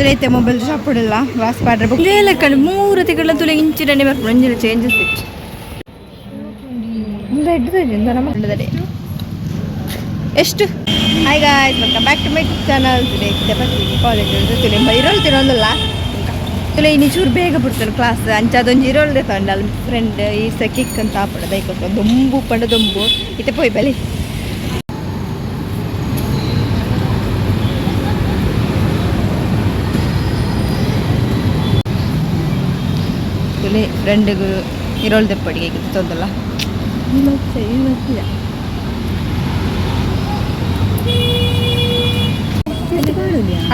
ತುಲೈತೆ mobile shop ಇಲ್ಲ glass ಪಾಡ್ರೆ book ಲೆಕ್ಕ ಮೂರು ತಿಂಗಳ ತುಲೆ ಇಂಚಿಡನೆ ಬರ್ಕೊಂಡು ಒಂಜಿನ ಚೇಂಜಸ್ ಇತ್ತು. ಬೆಡ್ ನಮ್ಮ ಮಕ್ಕಳದಲ್ಲಿ ಎಷ್ಟು? Hi guys welcome back to my channel ತುಲೆ ಬರ್ತೀನಿ ಕಾಲೇಜ್ ತುಲೆ ಇರೋಲ್ ತಿನ್ನೋದಲ್ಲ ತುಲೆ ಇನ್ನು ಚೂರು ಬೇಗ ಬಿಡ್ತಾರೆ ಕ್ಲಾಸ್ ಅಂಚದೊಂದು ಇರೋಲ್ದೆ ಅಲ್ಲಿ ಫ್ರೆಂಡ್ ಈ ಸಕಿಕ್ ಅಂತ ಆಪಡ ದೈಕೊಟ್ಟು ದೊಂಬು ಪಂಡ ದೊಂಬು. ಇತ್ತೆ ಪೋಯ್ ಬಲಿ ತುಲೆ ಫ್ರೆಂಡ್ಗೂ ಇರೋಲ್ ಪಡಿಗೆ ತೊಂದಲ್ಲ ಮತ್ತೆ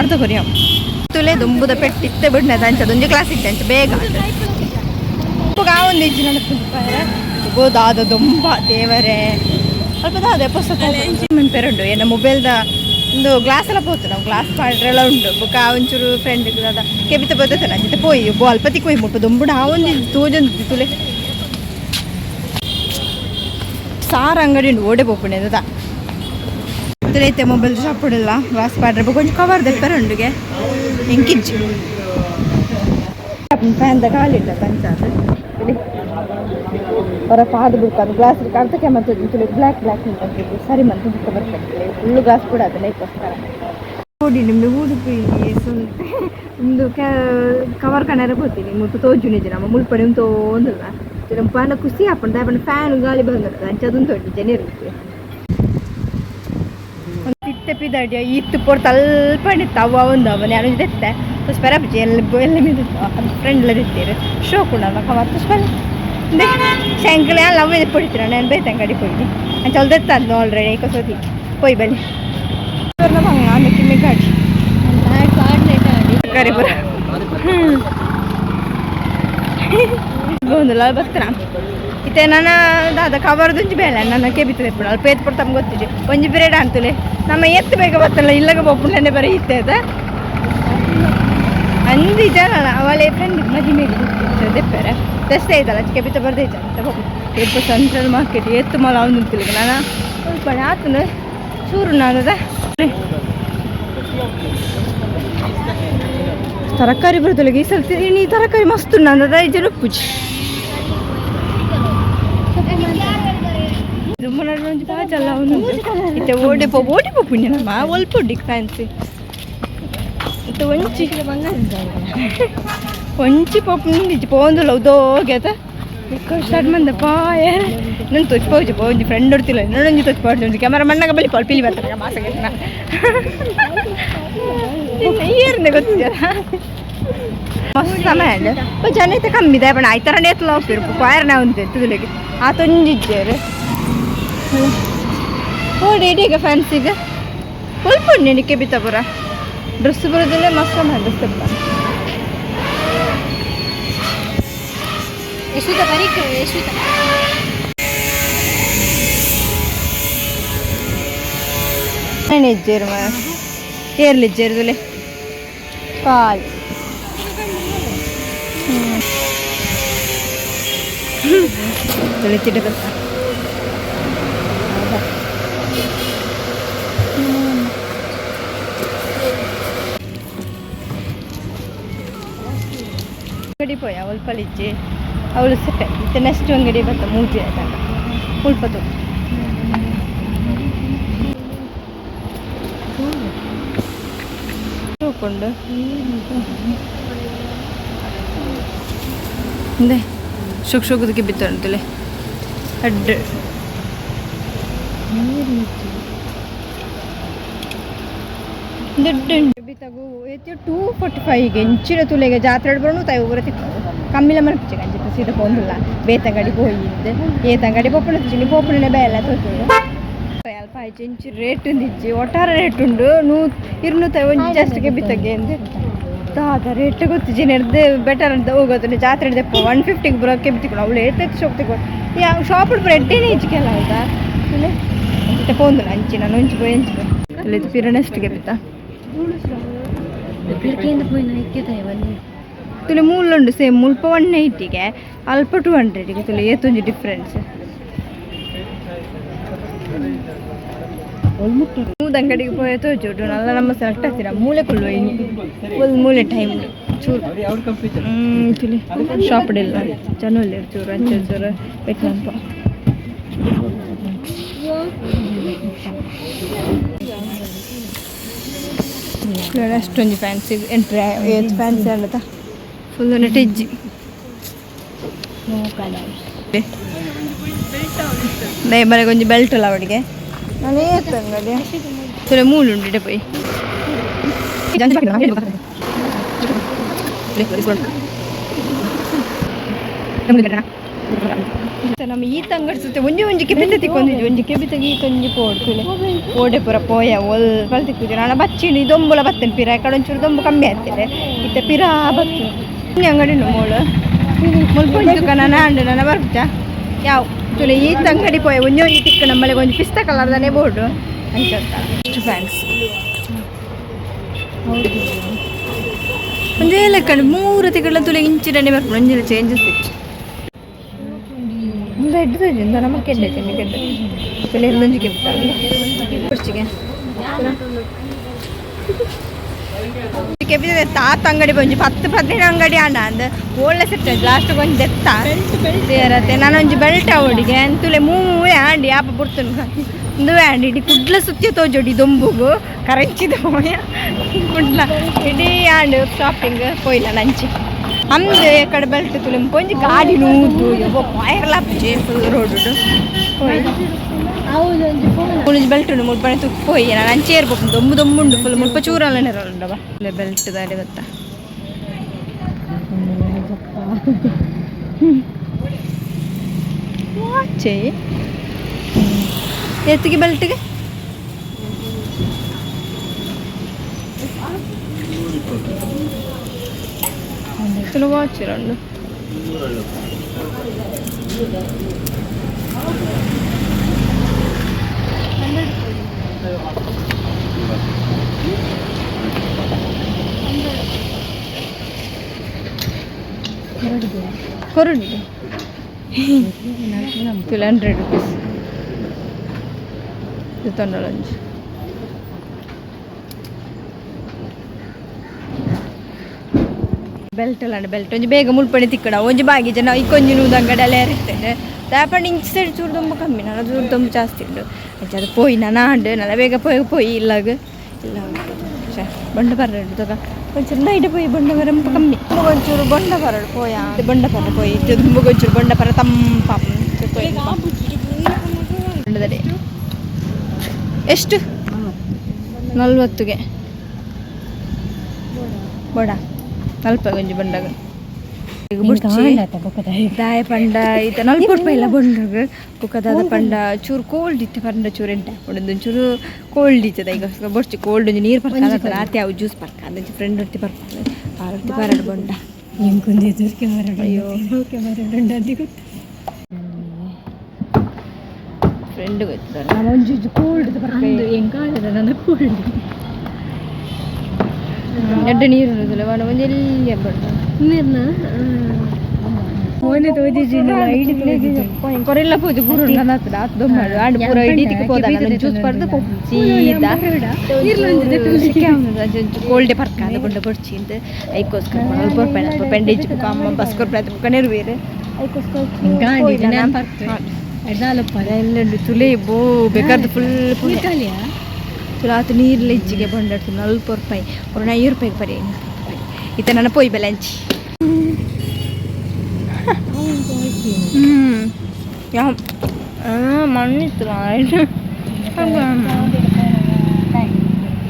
ಅರ್ಧ ಕೊರಿಯ. ತುಲೆ ದುಂಬುದ ಪೆಟ್ಟಿತ್ತೆ ಬಿಡ್ನೆ ಅಂಚ ಒಂದು ಕ್ಲಾಸ್ ಇತ್ತೆ ಅಂಚ ಬೇಗ ಒಂದು ಇಜ್ಜಿ ನನಗೆ ಗೋದಾದ ದುಂಬ ದೇವರೇ. ಸ್ವಲ್ಪ ದಾದ ಪುಸ್ತಕ. ಪೆರುಂಡು ಏನ ಮೊಬೈಲ್ದ ಒಂದು ಗ್ಲಾಸ್ ಎಲ್ಲ ನಾವು ಗ್ಲಾಸ್ ಪಾಡ್ರೆಲ್ಲ ಉಂಡು ಬೊಕ ಒಂಚೂರು ಫ್ರೆಂಡ್ ಕೆಬಿತ ಬದತನ ಅಂಚಿತ ಪೋಯಿ ಅಲ್ಪತಿ ಕೊಯ್ ಮುಟ್ಟು, ದುಂಬುಡ ಒಂದು ತೂಜೊಂದು ತುಲೆ ಸಾರ್ ಅಂಗಡಿ ಉಂಡು ಓಡೆ ಪೋಪುಣೆ ಅದ. ಐತೆ ಮೊಬೈಲ್ ಶಾಪ್ ಇಲ್ಲ ಗ್ಲಾಸ್ ಪಾಡ್ರೆ ಕೊಂಚ ಕವರ್ ದೆಪ್ಪರ ಉಂಡುಗೆ ಫ್ಯಾನ್ ದ ಕಾಲಿಟ್ಟ ಪಂಚಾದ ಹೊರ ಪಾದು ಬಿಡ್ತಾರೆ ಗ್ಲಾಸ್ ಕಾಣ್ತಕ್ಕೆ ಮತ್ತೆ ತುಳಿ ಬ್ಲ್ಯಾಕ್ ಬ್ಲ್ಯಾಕ್ ನಿಂತಿದ್ದು ಸರಿ ಮಂತು ಬುಕ್ಕ ಬರ್ತದೆ ಫುಲ್ಲು ಗ್ಲಾಸ್ ಕೂಡ ಅದನ್ನೇ ಇಕ್ಕೋಸ್ಕರ ನೋಡಿ, ನಿಮ್ದು ಉಡುಪಿ ಸ್ವಲ್ಪ ಒಂದು ಕವರ್ ಕಣರ ಬರ್ತೀನಿ ಮುಟ್ಟು ತೋಜು ನಿಜ ನಮ್ಮ ಮುಳ್ಪಡೆ ಒಂದು ತೋಂದಿಲ್ಲ. ನಮ್ಮ ಪಾನ ಖುಷಿ ಹಾಕೊಂಡು ದಾಪಣ ಫ್ಯಾನ್ ಗಾಳಿ ಬಂದಿರ್ತದೆ ಅಂಚದೊಂದು ದೊಡ್ಡ ಜನ ಇರುತ್ತೆ ಒಂದು ಪಿತ್ತೆ ಪಿದಾಡಿಯ ಇತ್ತು ಪೋರ್ ತಲ್ಪಣಿತ್ತು. ಅವ ಒಂದು ಅವನ ಯಾರು ಇದೆತ್ತೆ ಪುಷ್ಪರ ಬುಜಿ ಎಲ್ಲ ಎಲ್ಲ ಮೀದು ಫ್ರೆಂಡ್ ಎಲ್ಲ ಇರ್ತೀರಿ ಶೋ ಕೂಡ ಕವರ್ ಪುಷ್ಪ ಶಂಕಲ ಅವೇ ಪಡಿತೀರ ನಾನು ಬೈತ ಅಂಗಡಿ ಹೋಗಿ ಅಂತ ಹೊಲ್ದೆತ್ತ ಅದು ಆಲ್ರೆಡಿ ಏಕ ಸೋತಿ ಹೋಯ್ ಬನ್ನಿ ಆಮೇಲೆ ಕಿಮ್ಮಿ ಕಾಡಿ ಕರಿಪುರ ಗೋಂದಲ ಬರ್ತಾರ ಇತ್ತೆ ನನ್ನ ದಾದ ಕವರ್ದುಂಜಿ ಬೇಳೆ ನನ್ನ ಕೆಬಿತದೆ ಪುಣ ಅಲ್ಪ ಪೇತ್ ಪಡ್ತಮ್ ಗೊತ್ತಿದೆ ಒಂಜಿ ಬಿರೇಡ್ ಅಂತಲೇ ನಮ್ಮ ಎತ್ತು ಬೇಗ ಬರ್ತಲ್ಲ ಇಲ್ಲಗ ಬೊಪ್ಪುಂಡನೆ ಬರೀ ಇತ್ತೆ ಅದ ಅಂದು ಇದಲ್ಲ ಅವಳೆ ಫ್ರೆಂಡ್ ಮದಿ ಮೇಲೆ ದೆಪ್ಪರೆ ರಸ್ತೆ ಐತಲ್ಲ ಕೆಬಿತ ಬರ್ದೈತೆ ಅಂತ ಎಪ್ಪು ಸೆಂಟ್ರಲ್ ಮಾರ್ಕೆಟ್ ಎತ್ತು ಮಲ ಅವನು ನಿಂತಿಲ್ಲ ನಾನು. ಸ್ವಲ್ಪ ಆತನು ಚೂರು ನಾನು ತರಕಾರಿ ಬರ್ತಲ್ಲ ಈ ಸಲ ನೀ ತರಕಾರಿ ಮಸ್ತ್ ನಾನದ ಜನ ಪೂಜಿ ಒಂಜಿ ಬಾಜಲ್ಲ ಅವನು ಇತ್ತೆ ಓಡೆ ಪೋ, ಓಡಿ ಪೋ ಪುಣ್ಯ ಒಲ್ಪ ಉಡ್ಡಿ ಫ್ಯಾನ್ಸಿ ಒಂಚಿ. ಒಂಚಿ ಪಪ್ಪು ನಿಂದಿಚ್ಚಿ ಪೋಂದುಲ್ಲ ಉದೋಗ್ಯತ ಸ್ಟಾರ್ಟ್ ಮಂದ ಪಾಯ ನಾನು ತೊಚ್ಪೋಜಿ ಪೋ ಒಂಜಿ ಫ್ರೆಂಡ್ ಹೊಡ್ತಿಲ್ಲ ನೋಡೊಂಜಿ ತೊಚ್ಪಾಡ್ದು ಒಂಜಿ ಕ್ಯಾಮರಾ ಮಣ್ಣಾಗ ಬಲಿ ಪಾಲ್ ಪಿಲಿ ಬರ್ತಾರೆ ಮಾಸಗೆ ಏರ್ನೆ ಗೊತ್ತಿದೆಯಲ್ಲ ಮಸ್ತ್ ಸಮಯ ಜನ ಐತೆ ಕಮ್ಮಿ ಇದೆ ಬಣ್ಣ ಆಯ್ತರ ನೇತ್ಲ ಹೋಗ್ತಿರು ಕ್ವಾಯರ್ನ ಒಂದು ತುದಿಲಿಗೆ ಆ ತೊಂಜಿದ್ದೇರು ನೋಡಿ ಈಗ ಫ್ಯಾನ್ಸಿಗೆ ಸ್ವಲ್ಪ ನೆನಕೆ ಬಿತ್ತಪುರ ಡ್ರೆಸ್ ಬರೋದಿಲ್ಲ ಮಸ್ತ್ ಡ್ರೆಸ್ ತೆಪ್ಪ ಯಶ್ವಿತ ಬರೀಕ್ ಯಶ್ವಿತ ನಾನು ಇಜ್ಜೇರು ಮ ಏರ್ಲಿಜ್ಜೇರು ತುಲೆ ಕಾಲ್ ತುಲೆ ಚಿಟ ಬರ್ತ ಅಂಗಡಿ ಪೋಯ ಒಲ್ಪಲಿಜ್ಜಿ ಅವಳು ಸೆಟ್ಟೆ. ಮತ್ತೆ ನೆಕ್ಸ್ಟ್ ಒಂದು ಗಡಿ ಬರ್ತಾ ಮೂಜಿ ಆಯ್ತಂಡ ಉಳ್ಪತ್ತು ಹಿಂದೆ ಶುಕ್ ಶುಕದಕ್ಕೆ ಬಿತ್ತಂತಲೇ ಅಡ್ಡ. ಟೂ ಫೋರ್ಟಿ ಫೈವ್ಗೆ ಇಂಚಿನ ತುಲೆಗೆ ಜಾತ್ರೆ ಬರೋಣ, ತಾಯಿ ಒಬ್ಬರ ತಿಕ್ಕು ಕಮ್ಮಿಲ ಮನಪಿಚ್ಚೆ, ಗಂಜಿ. ಪೋಂದಿಲ್ಲ ಬೇತಂಗಡಿ ಹೋಗಿದ್ದೆ ಏತಂಗಡಿ ಪೊಪ್ಪಣ ತಿಚ್ಚಿ ಪೋಪಣನೆ ಬೇಲ ತೋತು ಅಲ್ಪ ಎಂಚಿ ರೇಟ್ ದಿಜ್ಜಿ ಒಟ್ಟಾರೆ ರೇಟ್ ಉಂಡು. ನೂ, ಇರ್ನೂತ ಒಂಜಿ ಜಸ್ಟ್ಗೆ ಬಿತ್ತಗೆ ಅಂದೆ. ದಾದ ರೇಟ್ ಗೊತ್ತಿಜ್ಜಿ ನೆಡ್ದೆ ಬೆಟರ್ ಅಂತ ಹೋಗೋದು. ಜಾತ್ರೆ ದೆಪ್ಪ ಒನ್ ಫಿಫ್ಟಿಗೆ ಬರೋಕ್ಕೆ ಬಿತ್ತಿಕೊಂಡು ಅವಳು ಏತಕ್ಕೆ ಶಾಪ್ ತಗೊಂಡು ಯಾವ ಶಾಪ್ ರೆಡ್ಡಿನೇ ಇಚ್ಕೆಲ್ಲ ಆಯ್ತಾ ಮತ್ತೆ ಪೋಂದಿಲ್ಲ ಅಂಚಿ, ನಾನು ಒಂಚಿ ಪೋಯಿ ಎಂಚಿ ಅಲ್ಲಿ ಪಿರಣೆಸ್ಟಿಗೆ ಬಿತ್ತ. ಬೆಳಗ್ಗೆಯಿಂದ ಪೋಯಿ ಇಕ್ಕಿತಾಯಿ ಬನ್ನಿ ತುಲೆ ಮೂಲುಂಡು ಸೇಮ್ ಮುಲ್ಪ ಒನ್ ಏಯ್ಟಿಗೆ ಅಲ್ಪ ಟು ಹಂಡ್ರೆಡಿಗೆ ತುಲೆ ಏತೊಂಜಿ ಡಿಫ್ರೆನ್ಸ್ ಮೂದ ಅಂಗಡಿಗೆ ಪೋಯ ತೋಜುಡು ನಲ್ಲ ನಮ್ಮ ಸೆಲೆಕ್ಟ್ ಆಗ್ತೀರ ಮೂಲೆ ಕೊಲ್ವ ಇನ್ನು. ಒಂದು ಮೂಲೆ ಟೈಮ್ ಚೂರು. ಚುಲಿ ಶಾಪ್ ಇಲ್ಲ ಜನ ಇಲ್ಲ. ಚೂರು ಅಂಚೆ ಚೂರು ಬೇಕಂತ ಅಷ್ಟೊಂದು ಫ್ಯಾನ್ಸಿ ಎಂಟ್ರಿ ಏತ್ ಫ್ಯಾನ್ಸಿ ಅಲ್ಲದ ಫುಲ್ ನಟಿಜ್ಜಿ ದೇ ಬರ ಕೊಂಚ ಬೆಲ್ಟ್ ಅಲ್ಲ ಅವಳಿಗೆ ನಾನು ಏತ್ ಅಂಗಡಿ ಸರಿ ಮೂಲು ಉಂಟು ಪೋಯಿ ನಮ್ಮ ಈತ ಅಂಗಡಿ ಸುತ್ತ ಒಂಜಿ ಒಂಜಿ ಕೆಬಿತ ತಿಕ್ಕೊಂಡಿದ್ವಿ ಒಂಜಿ ಕೆಬಿತ ಈತ ಒಂಜಿ ಪೋಡ್ಕುಲೆ ಓಡೆ ಪುರ ಪೋಯ ಒಲ್ ಕಲ್ ತಿಕ್ಕಿದ್ವಿ ನಾನು ಬಚ್ಚಿನಿ ದೊಂಬುಲ ಬತ್ತೇನೆ ಪಿರ ಕಡೆ ಒಂಚೂರು ದೊಂಬು ಕಮ್ಮಿ ಆಗ್ತಿದೆ ಇತ್ತೆ ಪಿರಾ ಬತ್ತು ಅಂಗಡಿ ಮೋಳು ಮುಲ್ಪ ದುಕಾನ ನಾಂಡು ನನ್ನ ಬರ್ಬಿಟ್ಟ ಯಾವ ತುಲೆ ಈತ ಅಂಗಡಿ ಪೋಯ ಒಂಜಿ ಒಂಜಿ ತಿಕ್ಕ ನಮ್ಮಲ್ಲಿ ಒಂಜಿ ಪಿಸ್ತ ಕಲರ್ದನೇ ಬೋರ್ಡು ಅಂತ ಅಷ್ಟು ಫ್ಯಾನ್ಸ್ ಒಂದೇ ಲೆಕ್ಕ ಮೂರು ತಿಂಗಳ ತುಲೆ ಇಂಚಿನೇ ಬರ್ಬೋದು ಒಂಜಿನ ಚೇಂಜಸ್ ಇತ್ತು ಬೆಡ್ ತೋಜಿಂದ ನಮ್ಮ ಕೆಡ್ಡೆ ಚೆನ್ನಿ ಕೆಡ್ಡೆ ತುಲೆ ಎಲ್ಲೊಂಜಿಗೆ ಬಿಟ್ಟಾರೆ ಕುರ್ಚಿಗೆ ಕೆಬಿದ ತಾತ ಅಂಗಡಿ ಬಂಜಿ ಪತ್ತು ಪದಿನ ಅಂಗಡಿ ಅಣ್ಣ ಅಂದ ಒಳ್ಳೆ ಸೆಟ್ ಲಾಸ್ಟ್ ಒಂಜಿ ದೆತ್ತ ಸೇರತ್ತೆ ಒಂಜಿ ಬೆಲ್ಟ್ ಅವಡಿಗೆ ಅಂತುಲೆ ಮೂವೆ ಆಂಡಿ ಆಪ ಬುಡ್ತನು. ಒಂದು ಆಂಡಿ ಇಡೀ ಕುಡ್ಲ ಸುತ್ತಿ ತೋಜೋಡಿ ದೊಂಬುಗು. ಕರೆಂಚಿದ ಹೋಯ ಕುಡ್ಲ. ಇಡೀ ಆಂಡ್ ಶಾಪಿಂಗ್ ಪೋಯ್ಲ ನಂಚಿ ಅಂದು ಕಡೆ ಬೆಲ್ಟ್ ತುಲೆ. ಒಂಜಿ ಗಾಡಿ ನೂದು. ಯವ್ವ ಪಾಯರ್ಲ ಬೆಲ್ಟ್ ಉಂಡು ಮುಲ್ಪನೆ ತುಕ್ಕು ಹೋಯ್ ನಾನು ಅಂಚೆ ಇರ್ಬೇಕು ದೊಂಬು ದೊಂಬುಂಡು ಫುಲ್ ಮುಲ್ಪ ಚೂರಲ್ಲೇ ಬೆಲ್ಟ್ ದಾರಿ ಬತ್ತ ವಾಚೆ. ಎತ್ತಿಗೆ ಬೆಲ್ಟ್ಗೆ కిలోవాచ్చిరండి కొరండి టూ హండ్రెడ్ రూపీస్ తొండలంచి ಬೆಲ್ಟ್ ಅಲ್ಲ ಬೆಲ್ಟ್ ಒಂಜಿ ಬೇಗ ಮುಲ್ಪಣಿ ತಿಕ್ಕಡ ಒಂಜಿ ಬಾಗಿ ಜನ ಇಕ್ಕೊಂಜಿ ನೂದು ಅಂಗಡಿ ಎಲ್ಲ ಇರ್ತೇನೆ ದಾಪಂಡ ಇಂಚ್ ಸೈಡ್ ಚೂರು ತುಂಬ ಕಮ್ಮಿ ನಾನು ಚೂರು ತುಂಬ ಜಾಸ್ತಿ ಉಂಡು ಅಂಚೆ ಅದು ಪೋಯಿ ನಾನು ಆಂಡು ನನ್ನ ಬೇಗ ಪೋಯ್ ಪೋಯಿ ಇಲ್ಲಾಗ ಇಲ್ಲ ಬಂಡ ಬರಡು ತಗ. ಒಂಚೂರು ನೈಟ್ ಪೋಯಿ ಬಂಡ ಬರ ಕಮ್ಮಿ. ಒಂಚೂರು ಬಂಡ ಬರಡು ಪೋಯ? ಬಂಡ ಬರ ಪೋಯಿ ತುಂಬ ಒಂಚೂರು ಬಂಡ ಬರ ತಂಪ ಎಷ್ಟು? ನಲ್ವತ್ತುಗೆ. ಬಡ. ಬಂಡಾಗ ಈಗ ಬುಡ್ಚಿ ದಾಯ ಪಂಡ ಈತ ನಲ್ಪ ಇಲ್ಲ ಬಂಡಾಗ ಕುಕ್ಕದಾದ ಪಂಡ ಚೂರು ಕೋಲ್ಡ್ ಇತ್ತು ಪಂಡ ಚೂರು ಎಂಟ ಹಾಕೊಂಡು ಚೂರು ಕೋಲ್ಡ್ ಇತ್ತದ. ಈಗ ಬೊಡ್ಚಿ ಕೋಲ್ಡ್ ಒಂಜಿ ನೀರು ಬರ್ಕಾದ ಆತಿ ಅವು ಜ್ಯೂಸ್ ಪರ್ಕ ಫ್ರೆಂಡ್ ಹೊತ್ತಿ ಬರ್ಕಾದ ಪಾರೊತ್ತಿ ಪಾರಾಡು ಬಂಡ ಅಯ್ಯೋ. ಫ್ರೆಂಡ್ ಗೊತ್ತಿದ್ದಾರೆ ನಾನು ಒಂಜಿ ಕೋಲ್ಡ್ ಬರ್ಕಾದ ಎಡ್ಡ ನೀರು ಇರೋದಿಲ್ಲ ಅವನ ಒಂದು ಎಲ್ಲಿ ಹಬ್ಬಡ್ಡ ಕೊರೆಲ್ಲ ಪೋದು ಗುರು ನನ್ನ ಹತ್ರ ಆತ್ ದೊಮ್ಮಾಡು ಆಂಡ್ ಪೂರ ಇಡೀ ತಿಕ್ಕ ಹೋದ ನಾನು ಜ್ಯೂಸ್ ಪಡ್ದು ಸೀದಾ ಕೋಲ್ಡೆ ಪರ್ಕಾದ ಬೊಂಡ ಬೊಡ್ಚಿ ಅಂತ ಐಕೋಸ್ಕರ ಬರ್ಪೇಣ ಪೆಂಡೇಜ್ ಬುಕ್ಕ ಅಮ್ಮ ಬಸ್ಕೊರ್ ಪ್ರಯತ್ನ ಬುಕ್ಕ ನೆರವೇರು ಐಕೋಸ್ಕರ ಎಲ್ಲ ತುಲೆ ಬೋ ಬೇಕಾದ ಫುಲ್ ತುಲಾತು ನೀರ್ಲ ಇಜ್ಜಿಗೆ ಬಂಡಾಡ್ತು ನಲ್ಪ ರೂಪಾಯಿ ಒಂದು ಐದು ರೂಪಾಯಿಗೆ ಬರೀ ಈತ ನನ್ನ ಪೊಯ್ ಬೆಲೆ ಹಂಚಿ ಹ್ಞೂ ಯಾವ ಮಣ್ಣಿತ್ತು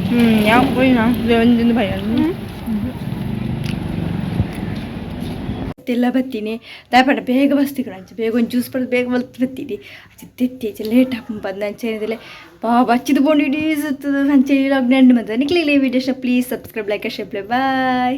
ಹ್ಞೂ ಯಾವ ಪೊಯ್ನ ಒಂದಿಂದ ಭಯ ಎಲ್ಲ ಬತ್ತೀನಿ ದಯಪಡ ಬೇಗ ಬಸ್ತಿಗಳು ಅಂಚೆ ಬೇಗ ಒಂದು ಜ್ಯೂಸ್ ಪಡೆದು ಬೇಗ ಬಲ್ತು ಬತ್ತೀನಿ ಅದು ತೆತ್ತಿ ಆಚೆ ಲೇಟ್ ಹಾಕೊಂಡು ಬಂದು ಅಂಚೆ ಏನಿದೆ പാപ്പാച്ചിത് പോണ്ടിട്ട് സഞ്ചരി ലോക്ക്ഡൗൺ മതി. എനിക്കില്ലേ video please subscribe like share bye